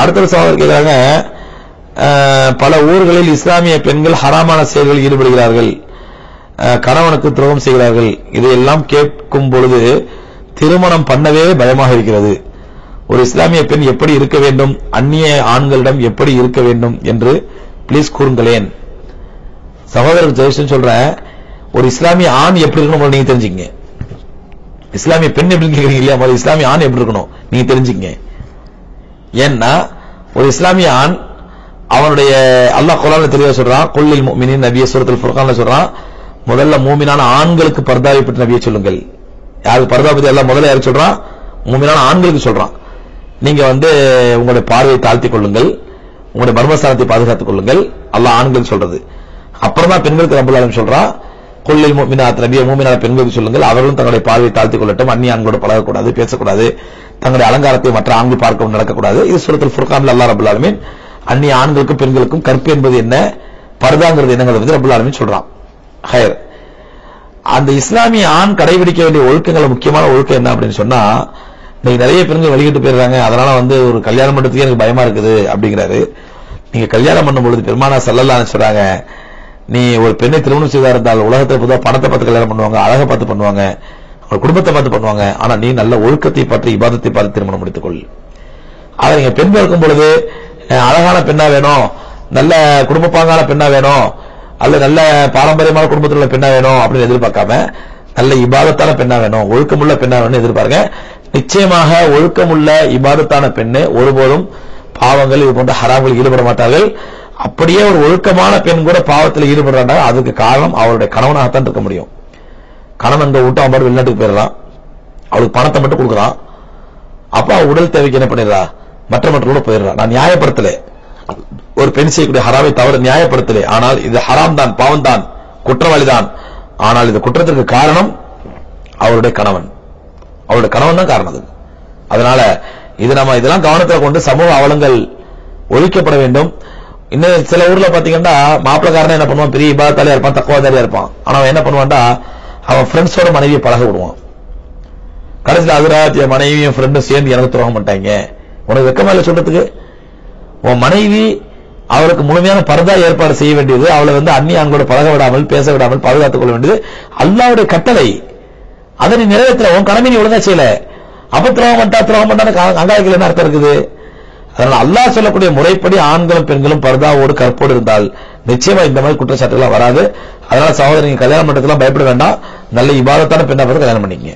அடுத்த சகோதரர் கேட்கிறாங்க பல ஊர்களில் இஸ்லாமிய பெண்கள் ஹராமான செயல்களில் ஈடுபடுகிறார்கள். கணவனுக்கு துரோகம் செய்கிறார்கள். இதையெல்லாம் கேட்கும் பொழுது திருமணம் பண்ணவே பயமாக இருக்கிறது. ஒரு இஸ்லாமிய பெண் எப்படி இருக்க வேண்டும்? அந்நிய ஆண்களிடம் எப்படி இருக்க வேண்டும் என்று பிளீஸ் கூறுங்களேன். சகோதரர் ஜெயசன் சொல்ற ஒரு இஸ்லாமிய ஆண் எப்படி இருக்கணும் நீங்க தெரிஞ்சுக்கங்க. இஸ்லாமிய பெண் எப்படி கேக்குறீங்க இல்லையா? முதல்ல இஸ்லாமிய ஆண் எப்படி இருக்கணும்? நீங்க தெரிஞ்சுக்கங்க. ஏன்னா ஒரு இஸ்லாமிய ஆண் அவனுடைய அல்லாஹ் குரான்ல தெளிவா சொல்றான் கொல்லில் மீனின் நபிய சூரத்துல் ஃபுர்கான்ல சொல்றான். முதல்ல மூமினான ஆண்களுக்கு பர்தாவை பற்றி நபியை சொல்லுங்கள். யாருக்கு பர்தா பத்தி எல்லாம் முதல்ல யாரும் சொல்றான்? மூமினான ஆண்களுக்கு சொல்றான். நீங்க வந்து உங்களுடைய பார்வையை தாழ்த்திக் கொள்ளுங்கள். உங்களுடைய பர்மஸ்தானத்தை பாதுகாத்துக் கொள்ளுங்கள். அல்லாஹ் ஆண்களுக்கு சொல்றது. அப்புறம் தான் பெண்களுக்கு ரப்பல் சொல்றான் கொள்ளில் மூமினாத் நபிய மூமினான பெண்களுக்கு சொல்லுங்கள். அவர்களும் தங்களுடைய பார்வையை தாழ்த்திக் கொள்ளட்டும். அந்நிய ஆண்களோடு பழகக்கூடாது பேசக்கூடாது. தங்களுடைய அலங்காரத்தை மற்ற ஆண்கள் பார்க்கவும் நடக்கக்கூடாது. இது சுரத்தில் ஃபுர்கான்ல அல்லா ரபுல்லாலுமே அந்நிய ஆண்களுக்கும் பெண்களுக்கும் கற்பு என்பது என்ன? பருதாங்கிறது என்னங்கிறத வந்து ரபுல்லாலுமே சொல்றான். ஹயர் அந்த இஸ்லாமிய ஆண் கடைபிடிக்க வேண்டிய ஒழுக்கங்கள முக்கியமான ஒழுக்கம் என்ன அப்படின்னு சொன்னா இன்னைக்கு நிறைய பெண்கள் வெளியிட்டு போயிடுறாங்க. அதனால வந்து ஒரு கல்யாணம் பண்றதுக்கே எனக்கு பயமா இருக்குது அப்படிங்கிறாரு. நீங்க கல்யாணம் பண்ணும் பொழுது பெருமானா சல்லல்லான்னு சொல்றாங்க நீ ஒரு பெண்ணை திருமணம் செய்தா இருந்தால் உலகத்தை பொதுவா பணத்தை பார்த்து கல்யாணம் பண்ணுவாங்க அழகை பார்த்து பண்ணுவாங்க அவங்க குடும்பத்தை பார்த்து பண்ணுவாங்க. ஆனா நீ நல்ல ஒழுக்கத்தை பார்த்து இபாதத்தை பார்த்து திருமணம் முடித்துக் கொள் அதை நீங்க பெண் பார்க்கும் பொழுது அழகான பெண்ணா வேணும் நல்ல குடும்பப்பாங்கான பெண்ணா வேணும் அல்ல நல்ல பாரம்பரியமான குடும்பத்தில் உள்ள பெண்ணா வேணும் அப்படின்னு எதிர்பார்க்காம நல்ல இபாதத்தான பெண்ணா வேணும் ஒழுக்கமுள்ள பெண்ணா வேணும் எதிர்பாருங்க. நிச்சயமாக ஒழுக்கமுள்ள இபாதத்தான பெண்ணு ஒருபோதும் பாவங்கள் இது போன்ற ஹராம்களில் ஈடுபட மாட்டார்கள். அப்படியே ஒரு ஒழுக்கமான பெண் கூட பாவத்தில் ஈடுபடுறாங்க அதுக்கு காரணம் அவருடைய கணவனாகத்தான் இருக்க முடியும். கணவன் இந்த விட்டு அவன் பாட்டு வெளிநாட்டுக்கு போயிடலாம் அவளுக்கு பணத்தை மட்டும் கொடுக்குறான். அப்பா உடல் தேவைக்கு என்ன பண்ணிடுறா? மற்ற மற்றவங்களோட போயிடுறா நான் நியாயப்படுத்தல. ஒரு பெண் செய்யக்கூடிய ஹராவை தவிர நியாயப்படுத்தல. ஆனால் இது ஹராம் தான் பாவம் தான் குற்றவாளி தான். ஆனால் இந்த குற்றத்திற்கு காரணம் அவருடைய கணவன். அவருடைய கணவன் தான் காரணம் அது. அதனால இது நம்ம இதெல்லாம் கவனத்தில் கொண்டு சமூக அவலங்கள் ஒழிக்கப்பட வேண்டும். இன்னும் சில ஊர்ல பாத்தீங்கன்னா மாப்பிள்ளக்காரன் என்ன பண்ணுவான்? பெரிய இபாதத்தாலியா இருப்பான் தக்குவாதாரியா இருப்பான். ஆனா அவன் என்ன பண்ணுவான்டா? அவன் ஃப்ரெண்ட்ஸோட மனைவியை பழக விடுவான். கடைசியில் அதுராத் என் மனைவியும் ஃப்ரெண்டும் சேர்ந்து எனக்கு துரோகம் பண்ணிட்டாங்க. உனக்கு வெக்கமா இல்லை சொல்றதுக்கு? உன் மனைவி அவளுக்கு முழுமையான பரதா ஏற்பாடு செய்ய வேண்டியது அவளை வந்து அந்நிய ஆண்களோட பழக விடாமல் பேச விடாமல் பாதுகாத்துக் கொள்ள வேண்டியது அல்லாவுடைய கட்டளை. அதை நீ உன் கடமை நீ ஒழுங்கா செய்யல. அப்ப துரோகம் பண்ணா துரோகம் பண்ணா அங்காய்கள் என்ன அர்த்தம் இருக்குது? அதனால அல்லாஹ் சொல்லக்கூடிய முறைப்படி ஆண்களும் பெண்களும் பர்தாவோடு கற்போடு இருந்தால் நிச்சயமா இந்த மாதிரி குற்றச்சாட்டுகள் வராது. அதனால சகோதரி கல்யாணம் பண்ணுறதுலாம் பயப்பட வேண்டாம். நல்ல இபாதத்தான பெண்ணை பார்த்து கல்யாணம் பண்ணிக்கங்க.